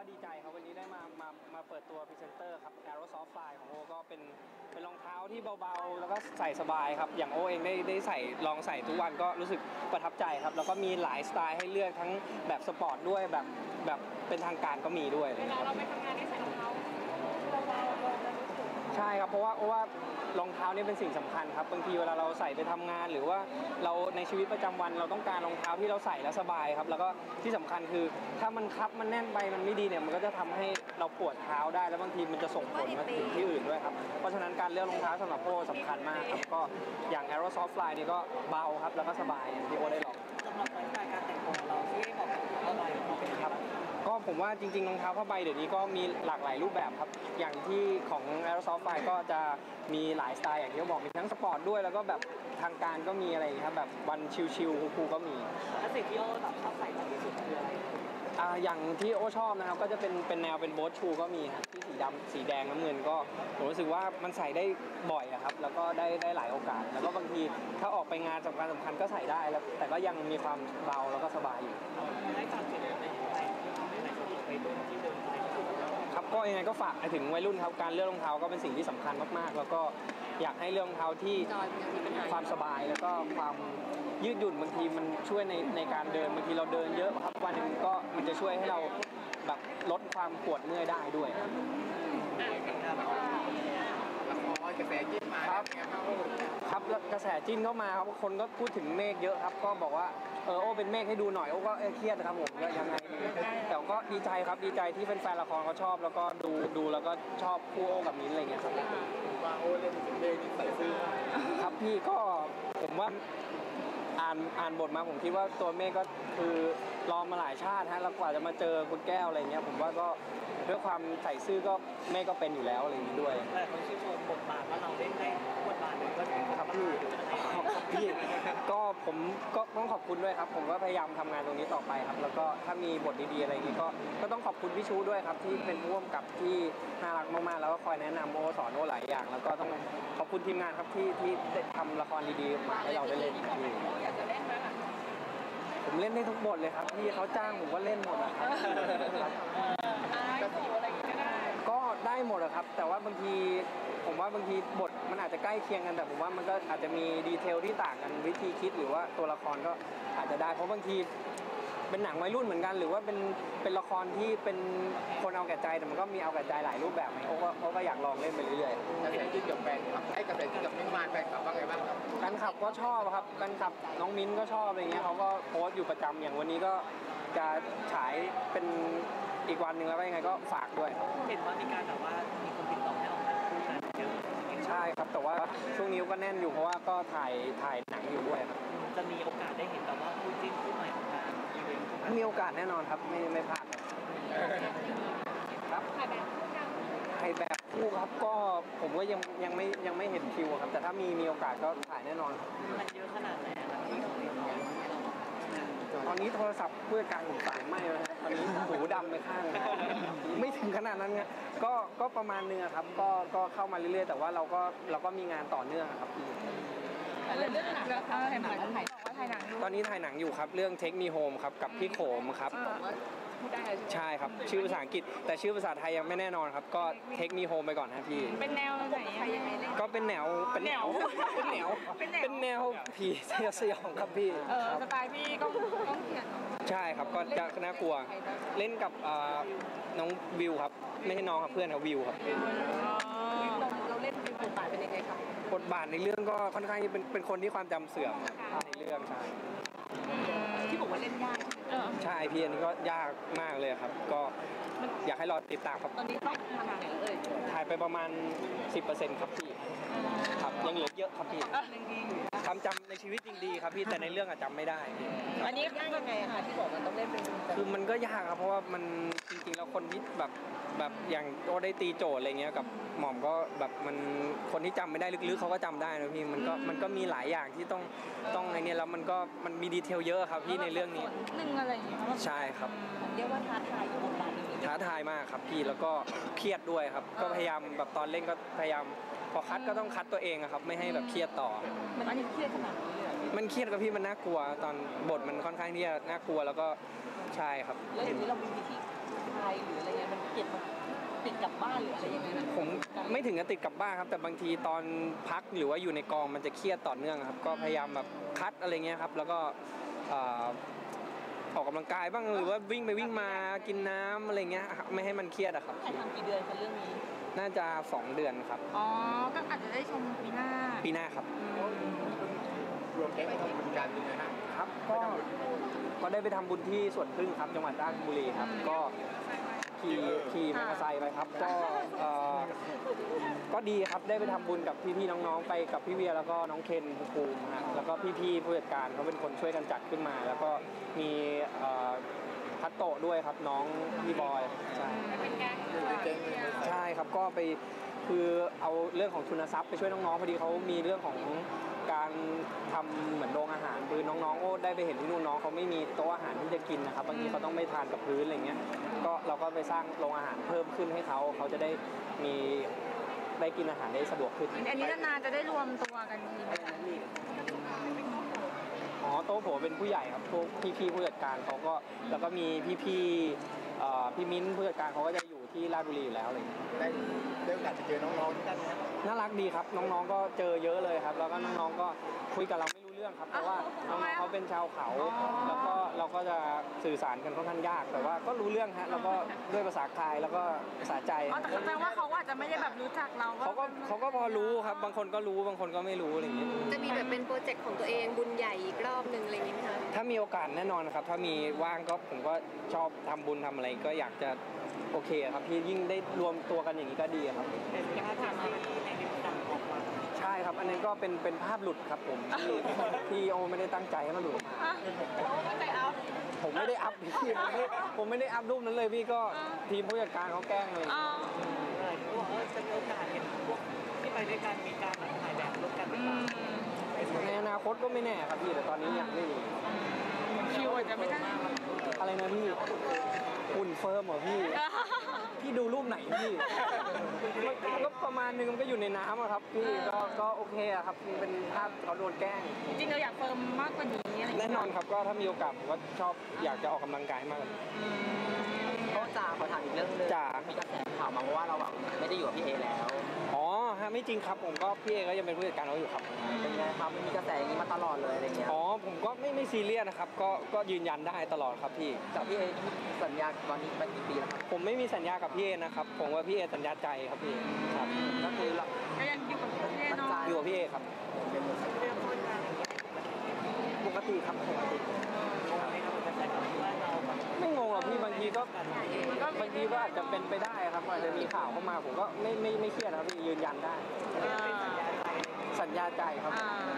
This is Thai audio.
ก็ดีใจครับวันนี้ได้มามามาเปิดตัวพรีเซนเตอร์ครับ Aerosoft Fly ของโอก็เป็นเป็นรองเท้าที่เบาๆ แล้วก็ใส่สบายครับ อย่างโอเองได้ได้ใส่ลองใส่ทุกวันก็รู้สึกประทับใจครับ แล้วก็มีหลายสไตล์ให้เลือกทั้งแบบสปอร์ตด้วยแบบแบบเป็นทางการก็มีด้วยอะไรเวลาเงี้ยครับเราไปทำงานได้ใส่รองเท้าเบาๆเราจะรู้สึก ใช่ครับเพราะว่าเพราะว่ารองเท้านี่เป็นสิ่งสำคัญครับบางทีเวลาเราใส่ไปทำงาน หรือว่าเราในชีวิตประจำวันเราต้องการรองเท้าที่เราใส่แล้วสบายครับ แล้วก็ที่สำคัญคือถ้ามันคับมันแน่นไปมันไม่ดีเนี่ยมันก็จะทำให้เราปวดเท้าได้แล้วบางทีมันจะส่งผลมาถึงที่อื่นด้วยครับเพราะฉะนั้นการเลือกรองเท้าสำหรับโอ้สำคัญมากครับก็อย่าง Aerosoft Fly นี่ก็เบาครับแล้วก็สบายที่โอได้ลอง ผมว่าจริงๆรองเท้าผ้าใบเดี๋ยวนี้ก็มีหลากหลายรูปแบบครับ อย่างที่ของ Aerosoft Fly ก็จะมีหลายสไตล์อย่างที่เขาบอกมีทั้งสปอร์ตด้วยแล้วก็แบบทางการก็มีอะไรอย่างเงี้ยครับแบบวันชิลๆคูลๆก็มีและสิ่งที่โอ้แบบชอบใส่มากที่สุดคืออะไรอ่าอย่างที่โอชอบนะครับก็จะเป็นเป็นแนวเป็นโบ๊ทชูก็มีครับที่สีดำสีแดงน้ำเงินก็ผมรู้สึกว่ามันใส่ได้บ่อยอะครับ แล้วก็ได้ได้หลายโอกาส แล้วก็บางทีถ้าออกไปงานสำคัญสำคัญก็ใส่ได้แล้ว แต่ก็ยังมีความเบาแล้วก็สบายอยู่ ได้ฝากสิ่งอะไรในที่ทำให้ในส่วนของไปรุ่นที่เดินไปที่สุดแล้วครับก็ยังไงก็ฝากไปถึงวัยรุ่นครับการเลือกรองเท้าก็เป็นสิ่งที่สำคัญมากๆ แล้วก็อยากให้เลือกรองเท้าที่ความสบายแล้วก็ความยืดหยุ่นบางทีมันช่วยในในการเดินบางทีเราเดินเยอะครับวันหนึงก็มันจะช่วยให้เราแบบลดความปวดเมื่อยได้ด้วยครับละครกระแสยิ่งมาครับ เป็นไงบ้างครับแล้วกระแสจิ้นเข้ามาครับคนก็พูดถึงเมฆเยอะครับ ก็บอกว่าเออโอ้เป็นเมฆให้ดูหน่อยโอ้ก็เออเครียดนะครับผมก็ยังไงแต่ก็ดีใจครับดีใจที่แฟนๆละครเขาชอบ แล้วก็ดูดูแล้วก็ชอบคู่โอ้กับมิ้นท์อะไรอย่างเงี้ยครับว่าโอ้เล่นเป็นเมฆนี่ใส่ซื่อมากครับพี่ก็ผมว่าอ่านอ่านบทมาผมคิดว่าตัวเมฆก็คือรอมาหลายชาติฮะแล้วกว่าจะมาเจอคุณแก้วอะไรเงี้ยผมว่าก็ด้วยความใส่ซื่อก็เมฆก็เป็นอยู่แล้วอะไรอย่างนี้ด้วยหลายคนชื่นชมบทบาทว่าเราเล่นได้ บทบาทหนึ่งก็ถือครับพี่ครับพี่ก็ผมก็ต้องขอบคุณด้วยครับ ผมก็พยายามทำงานตรงนี้ต่อไปครับ แล้วก็ถ้ามีบทดีๆอะไรอย่างนี้ก็ก็ต้องขอบคุณพี่ชูด้วยครับ ที่เป็นผู้กำกับที่น่ารักมากๆ แล้วก็คอยแนะนำโอสอนโอหลายอย่าง แล้วก็ต้องขอบคุณทีมงานครับที่ที่ได้ทำละครดีๆมาให้เราได้เล่นครับพี่อยากจะเล่นไหมล่ะผมเล่นได้ทุกบทเลยครับพี่เขาจ้างผมก็เล่นหมดนะครับครับอายสู่อะไรอย่างงี้ก็ได้ก็ได้หมดอะครับ แต่ว่าบางทีผมว่าบางทีบท มันอาจจะใกล้เคียงกันแต่ผมว่ามันก็อาจจะมีดีเทลที่ต่างกันวิธีคิดหรือว่าตัวละครก็อาจจะได้เพราะบางทีเป็นหนังวัยรุ่นเหมือนกัน หรือว่าเป็นเป็นละครที่เป็นคนเอาแก่ใจแต่มันก็มีเอาแก่ใจหลายรูปแบบไงโอ้ก็โอ้ก็อยากลองเล่นไปเรื่อยๆกระแสยิ่กับแฟนครับไอ้กระแสยิ่กับมิ้งมานแฟนคลับว่าไงบ้างครับแฟนคลับก็ชอบครับแฟนคลับน้องมิ้นก็ชอบอะไรเงี้ยเขาก็โพสต์อยู่ประจำอย่างวันนี้ก็จะฉายเป็นอีกวันหนึ่งแล้วก็ยังไงก็ฝากด้วย เห็นว่ามีการแบบว่ามีคนติดต่อ ใช่ครับแต่ว่าช่วงนี้ก็แน่นอยู่เพราะว่าก็ถ่ายถ่ายหนังอยู่ด้วยครับจะมีโอกาสได้เห็นแบบว่าคู่จิ้นคู่ใหม่ของงานอีเวนต์คู่กันมีโอกาสแน่นอนครับไม่ไม่พลาดครับครับถ่ายแบบคู่กันถ่ายแบบคู่ครับก็ผมก็ยังยังไม่ยังไม่เห็นคิวครับ แต่ถ้ามีมีโอกาสก็ถ่ายแน่นอนครับมันเยอะขนาดไหนอะครับที่เราเรียนรู้ตอนนี้โทรศัพท์เพื่อการผมสายไหม้แล้วนะตอนนี้หูดำไปข้างนะไม่ถึงข นาดนั้นไงก็ก็ประมาณนึงอะครับก็ก็เข้ามาเรื่อยๆ แต่ว่าเราก็เราก็มีงานต่อเนื่องอะครับพี่เรื่องหนังแล้วถ่ายหนังถ่ายบอกว่าถ่ายหนังอยู่ตอนนี้ถ่ายหนังอยู่ครับ เรื่อง Take Me Home ครับกับพี่โขมครับ พูดได้เลยใช่ไหมใช่ครับ ชื่อภาษาอังกฤษ แต่ชื่อภาษาไทยยังไม่แน่นอนครับ ก็เทคมีโฮมไปก่อนนะพี่ เป็นแนวไหนยังไงเล่นก็เป็นแนวเป็นแนว เป็นแนว เป็นแนว เป็นแนวผีสยดสยองครับพี่ เออครับสไตล์พี่ก็ต้องเขียนใช่ครับ ก็จะน่ากลัว เล่นกับอ่าน้องวิวครับ ไม่ใช่น้องครับเพื่อนครับวิวครับเราเล่นเป็นบทบาทเป็นยังไงครับ บทบาทในเรื่องก็ค่อนข้างที่เป็นเป็นคนที่ความจำเสื่อมครับในเรื่องใช่ที่บอกว่าเล่นยาก ใช่ไหมเออใช่พี่อันนี้ก็ยากมากเลยครับ ก็อยากให้รอติดตามครับ ตอนนี้ต้องทำไหนเอ่ยถ่ายไปประมาณ 10%ครับพี่ครับยังเหลือเยอะครับพี่ความจำในชีวิตจริงดีครับพี่แต่ในเรื่องอะจำไม่ได้พี่อันนี้ยังไงคะที่บอกมันต้องเล่นเป็นคือมันก็ยากครับเพราะว่ามัน จริงๆแล้วคนที่แบบแบบอย่างโอได้ตีโจทย์อะไรเงี้ยกับหม่อมก็แบบมันคนที่จำไม่ได้ลึกๆเขาก็จำได้นะพี่มันก็มันก็มีหลายอย่างที่ต้องต้องในเนี้ยแล้วมันก็มันมีดีเทลเยอะครับพี่ในเรื่องนี้ หนึ่งอะไรอย่างเงี้ยใช่ครับ เรียกว่าท้าทายบทบาทนี้ท้าทายมากครับพี่แล้วก็เครียดด้วยครับ ก็พยายามแบบตอนเล่นก็พยายามพอคัดก็ต้องคัดตัวเองอะครับ ไม่ให้แบบเครียดต่อ มันอันนี้เครียดขนาดนี้เลยเหรอมันเครียดกับพี่มันน่ากลัว ตอนบทมันค่อนข้างที่จะน่ากลัวแล้วก็ใช่ครับ แล้วอย่างนี้เรามีวิธีคลา ยหรืออะไรหรืออะไรยังไงนะผมไม่ถึงกับติดกลับบ้านครับ แต่บางทีตอนพักหรือว่าอยู่ในกองมันจะเครียดต่อเนื่องครับ ก็พยายามแบบคัดอะไรเงี้ยครับ แล้วก็เอ่อออกกำลังกายบ้างหรือว่าวิ่งไปวิ่งมากินน้ำอะไรเงี้ยครับไม่ให้มันเครียดอะครับถ่ายทำกี่เดือนคะเรื่องนี้ น่าจะ 2 เดือนครับ อ๋อ ก็อาจจะได้ชมปีหน้า ปีหน้าครับ รวมแก๊งไปทำบุญกันนะฮะครับก็ก็ได้ไปทำบุญที่สวนพึ่งครับจังหวัดราชบุรีครับ ก็ขี่ขี่มอเตอร์ไซค์ไปครับ ก็เอ่อก็ดีครับได้ไปทำบุญกับพี่ๆน้องๆไปกับพี่เวียแล้วก็น้องเคนภูมิฮะแล้วก็พี่ๆผู้จัดการเขาเป็นคนช่วยกันจัดขึ้นมา แล้วก็มีเอ่อพัตโตะด้วยครับน้องพี่บอยใช่ เป็นแก๊งอยู่ในแก๊งเลยนะใช่ครับก็ไป คือเอาเรื่องของทุนทรัพย์ไปช่วยน้องๆพอดีเขามีเรื่องของการทำเหมือนโรงอาหารคือน้องๆโอ้ได้ไปเห็นที่นู่นน้องเขาไม่มีโต๊ะอาหารที่จะกินนะครับบางทีเขาต้องไม่ทานกับพื้นอะไรเงี้ยก็เราก็ไปสร้างโรงอาหารเพิ่มขึ้นให้เขาเขาจะได้มีได้กินอาหารได้สะดวกขึ้นอันนี้นานๆจะได้รวมตัวกันทีไหมคะอ๋อโต๊ะผมเป็นผู้ใหญ่ครับพวกพี่ๆผู้จัดการเขาก็แล้วก็มีพี่ๆเอ่อพี่มิ้นท์ผู้จัดการเขาก็จะอยู่ ที่ราชบุรีอยู่แล้วอะไรเงี้ยได้ได้โอกาสจะเจอน้องๆที่นั่นไหมน่ารักดีครับ น้องๆก็เจอเยอะเลยครับ แล้วก็น้องๆก็คุยกับเราไม่รู้ เรื่องครับเพราะว่าน้องๆเขาเป็นชาวเขาแล้วก็เราก็จะสื่อสารกันค่อนข้างยากแต่ว่าก็รู้เรื่องฮะแล้วก็ด้วยภาษากายแล้วก็ภาษาใจอ๋อแต่แสดงว่าเขาอาจจะไม่ได้แบบรู้จักเราเขาก็เขาก็พอรู้ครับบางคนก็รู้บางคนก็ไม่รู้อะไรอย่างเงี้ยจะมีแบบเป็นโปรเจกต์ของตัวเองบุญใหญ่อีกรอบหนึ่งอะไรอย่างนี้ไหมคะถ้ามีโอกาสแน่นอนครับ ถ้ามีว่างก็ผมก็ชอบทำบุญทำอะไรก็อยากจะโอเคครับพี่ยิ่งได้รวมตัวกันอย่างนี้ก็ดีครับ ครับ อันนี้ก็เป็นเป็นภาพหลุดครับผมที่ที่โอไม่ได้ตั้งใจให้มันหลุดออกมาก็ใจเอา ผมไม่ได้อัพพี่ผมไม่ผมไม่ได้อัพรูปนั้นเลยพี่ก็ทีมผู้จัดการเขาแกล้งเลย อ๋อ เออเขาบอกเออจะมีโอกาสเห็นพวกที่ไปด้วยกันมีการแบบถ่ายแบบร่วมกันหรือเปล่าในอนาคตก็ไม่แน่ครับพี่แต่ตอนนี้ยังไม่มีคิวอาจจะไม่ได้อะไรนะพี่หุ่นเฟิร์มเหรอพี่ พี่ดูรูป ไหนพี่มันมันก็ประมาณนึงมันก็อยู่ในน้ำอะครับพี่ก็ก็โอเคอะครับมันเป็นภาพเขาโดนแกล้ง จริงๆเราอยากเฟิร์มมากกว่านี้อะไรอย่างแน่เงี้ยนอนครับก็ถ้ามีโอกาสผมก็ชอบอยากจะออกกำลังกายมากกว่านี้ก็จ่าขอถามอีกเรื่องหนึงจ๋ามีกระแสข่าวมาว่าเราแบบไม่ได้อยู่กับพี่เอแล้วอ๋อฮะ ไม่จริงครับผมก็พี่เอก็ยังเป็นผู้จัดการเขาอยู่ครับเป็นไงครับมันมีกระแสอย่างนี้มาตลอดเลยอะไรเงี้ยอ๋อผมก็ไม่ไม่ซีเรียสนะครับก็ก็ยืนยันได้ตลอดครับพี่กับพี่เอสัญญาตอนนี้มากี่ปีแล้วครับผมไม่มีสัญญากับพี่เอนะครับผมว่าพี่เอสัญญาใจครับพี่ครับก็คือเราก็ยังอยู่กับพี่เนาะอยู่กับพี่เอครับปกติครับปกติ ไม่งงหรอกพี่บางทีก็บางทีก็อาจจะเป็นไปได้ครับอาจจะมีข่าวเข้ามาผมก็ไม่ไม่ไม่เครียดครับพี่ยืนยันได้อ่าสัญญาใจครับอ่าโอเค